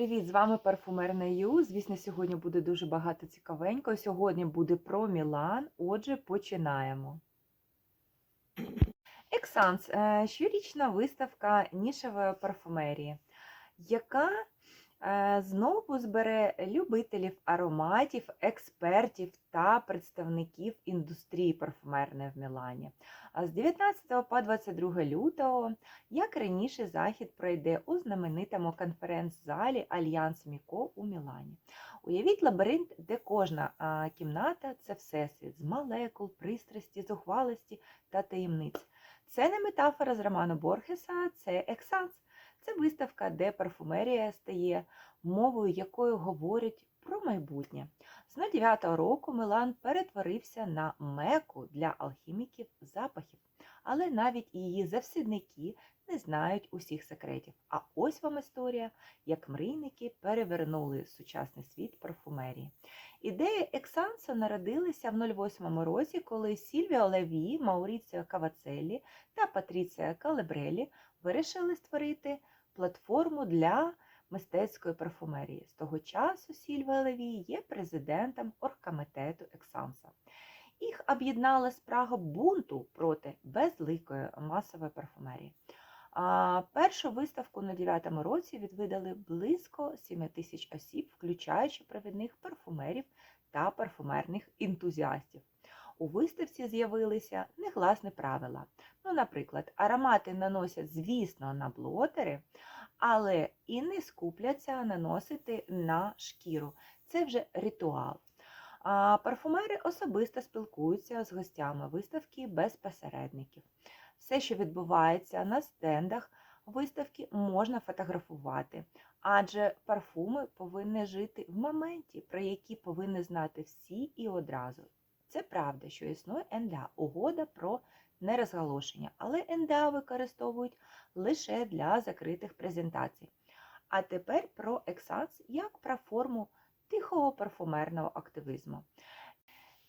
Привіт, з вами Парфумерна Ю. Звісно, сьогодні буде дуже багато цікавенького. Сьогодні буде про Мілан. Отже, починаємо. Ексанс е, щорічна виставка нішевої парфумерії, яка знову збере любителів ароматів, експертів та представників індустрії парфумерної в Мілані. А З 19 по 22 лютого, як раніше, захід пройде у знаменитому конференц-залі Альянс Міко у Мілані. Уявіть лабіринт, де кожна кімната це всесвіт з молекул, пристрасті, зухвалості та таємниць. Це не метафора з роману Борхеса, це ексанс. Це виставка, де парфумерія стає мовою, якою говорять про майбутнє. З 09-го року Милан перетворився на меку для алхіміків запахів, але навіть її завсідники не знають усіх секретів. А ось вам історія, як мрійники перевернули сучасний світ парфумерії. Ідея Ексансо народилася в 08 році, коли Сільвіо Леві, Мауріціо Кавацеллі та Патріція Калебрелі вирішили створити платформу для мистецької парфумерії. З того часу Сільва Леві є президентом оргкомітету Ексанса. Об'єднала спрага бунту проти безликої масової парфумерії. А першу виставку на 9-му році відвідали близько 7 тисяч осіб, включаючи провідних парфумерів та парфумерних ентузіастів. У виставці з'явилися негласні правила. Ну, наприклад, аромати наносять, звісно, на блотери, але і не скупляться наносити на шкіру. Це вже ритуал. Парфумери особисто спілкуються з гостями виставки без посередників. Все, що відбувається на стендах виставки, можна фотографувати, адже парфуми повинні жити в моменті, про які повинні знати всі і одразу. Це правда, що існує НДА угода про нерозголошення, але НДА використовують лише для закритих презентацій. А тепер про ексанс як про форму тихого парфумерного активізму.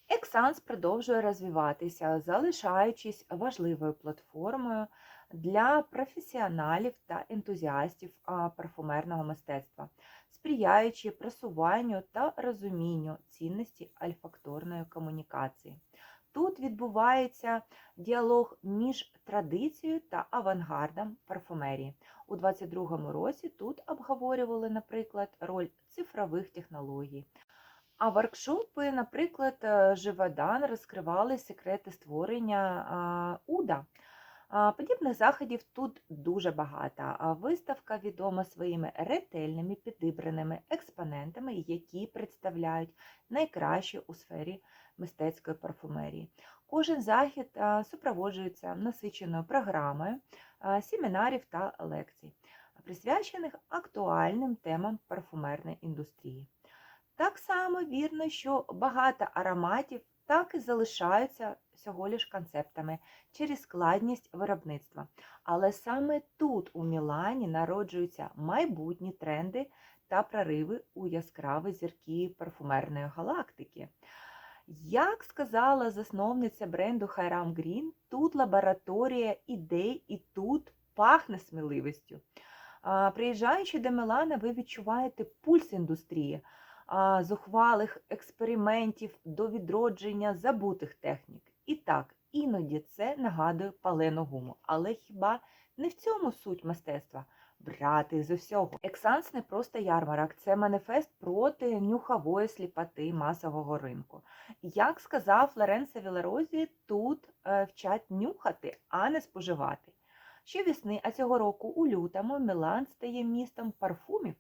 Ексанс продовжує розвиватися, залишаючись важливою платформою для професіоналів та ентузіастів парфумерного мистецтва, сприяючи просуванню та розумінню цінності альфакторної комунікації. Тут відбувається діалог між традицією та авангардом парфумерії. У 2022 році тут обговорювали, наприклад, роль цифрових технологій. А воркшопи, наприклад, Живодан розкривали секрети створення Уда. Подібних заходів тут дуже багато. Виставка відома своїми ретельними підібраними експонентами, які представляють найкраще у сфері мистецької парфумерії. Кожен захід супроводжується насиченою програмою семінарів та лекцій, присвячених актуальним темам парфумерної індустрії. Так само вірно, що багато ароматів так і залишаються всього лиш концептами через складність виробництва. Але саме тут, у Мілані, народжуються майбутні тренди та прориви у яскраві зірки парфумерної галактики. Як сказала засновниця бренду Хайрам Грін, тут лабораторія ідей і тут пахне сміливістю. Приїжджаючи до Мілана, ви відчуваєте пульс індустрії, зухвалих експериментів до відродження забутих технік. І так, іноді це нагадує палену гуму. Але хіба не в цьому суть мистецтва? Брати з усього. Ексанс не просто ярмарок, це маніфест проти нюхової сліпоти масового ринку. Як сказав Флоренце Вілерозі, тут е, вчать нюхати, а не споживати. Щовісни, а цього року у лютому Мілан стає містом парфумів,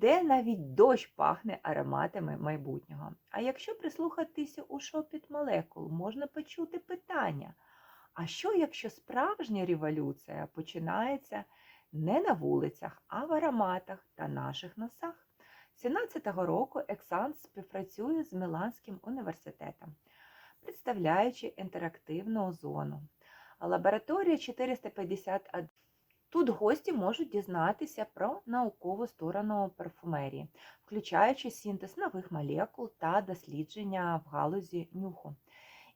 де навіть дощ пахне ароматами майбутнього. А якщо прислухатися у шопіт молекул, можна почути питання: а що, якщо справжня революція починається не на вулицях, а в ароматах та наших носах? 17-го року Ексанс співпрацює з Міланським університетом, представляючи інтерактивну зону. Лабораторія 451 Тут гості можуть дізнатися про наукову сторону парфумерії, включаючи синтез нових молекул та дослідження в галузі нюху.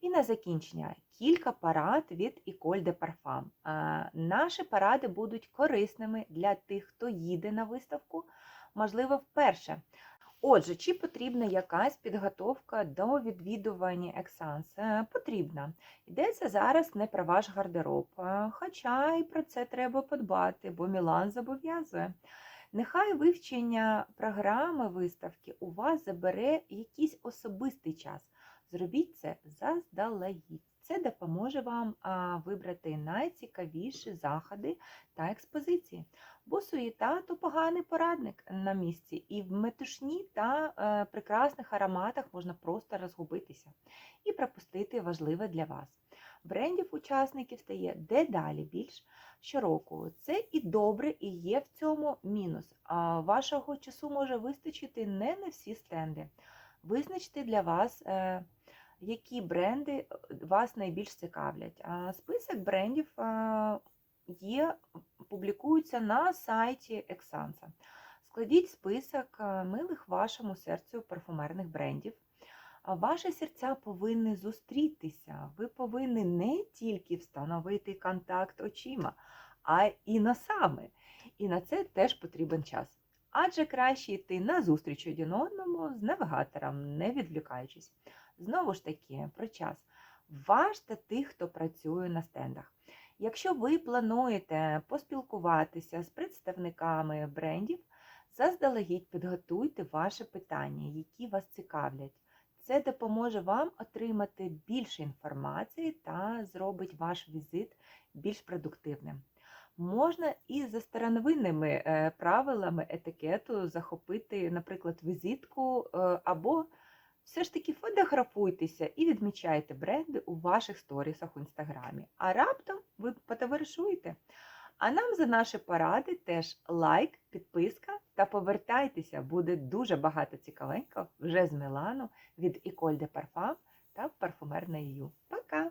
І на закінчення кілька парад від Іколь де Парфам. Наші паради будуть корисними для тих, хто їде на виставку, можливо, вперше. Отже, чи потрібна якась підготовка до відвідування Ексанс? Е, Потрібна. Йдеться зараз не про ваш гардероб, е, хоча і про це треба подбати, бо Мілан зобов'язує. Нехай вивчення програми виставки у вас забере якийсь особистий час. Зробіть це заздалегідь. Це допоможе вам вибрати найцікавіші заходи та експозиції. Бо суєта то поганий порадник на місці, і в метушні та е, прекрасних ароматах можна просто розгубитися і пропустити важливе для вас. Брендів учасників стає дедалі більш щороку. Це і добре, і є в цьому мінус. А вашого часу може вистачити не на всі стенди. Визначте для вас, е, які бренди е, вас найбільш цікавлять. Список брендів е, є, публікується на сайті Ексанса. Складіть список е, милих вашому серцю парфумерних брендів. Ваші серця повинні зустрітися. Ви повинні не тільки встановити контакт очима, а і носами. І на це теж потрібен час. Адже краще йти на зустріч один одному з навігатором, не відвлікаючись. Знову ж таки, про час. Ваш та тих, хто працює на стендах. Якщо ви плануєте поспілкуватися з представниками брендів, заздалегідь підготуйте ваші питання, які вас цікавлять. Це допоможе вам отримати більше інформації та зробить ваш візит більш продуктивним. Можна і за старовинними е, правилами етикету захопити, наприклад, візитку е, або все ж таки фотографуйтеся і відмічайте бренди у ваших сторісах у інстаграмі. А раптом ви потоваришуєте. А нам за наші поради теж лайк, підписка та повертайтеся, буде дуже багато цікавенького вже з Мілану від Іколь де Парфам та парфумерна Ю. Пока!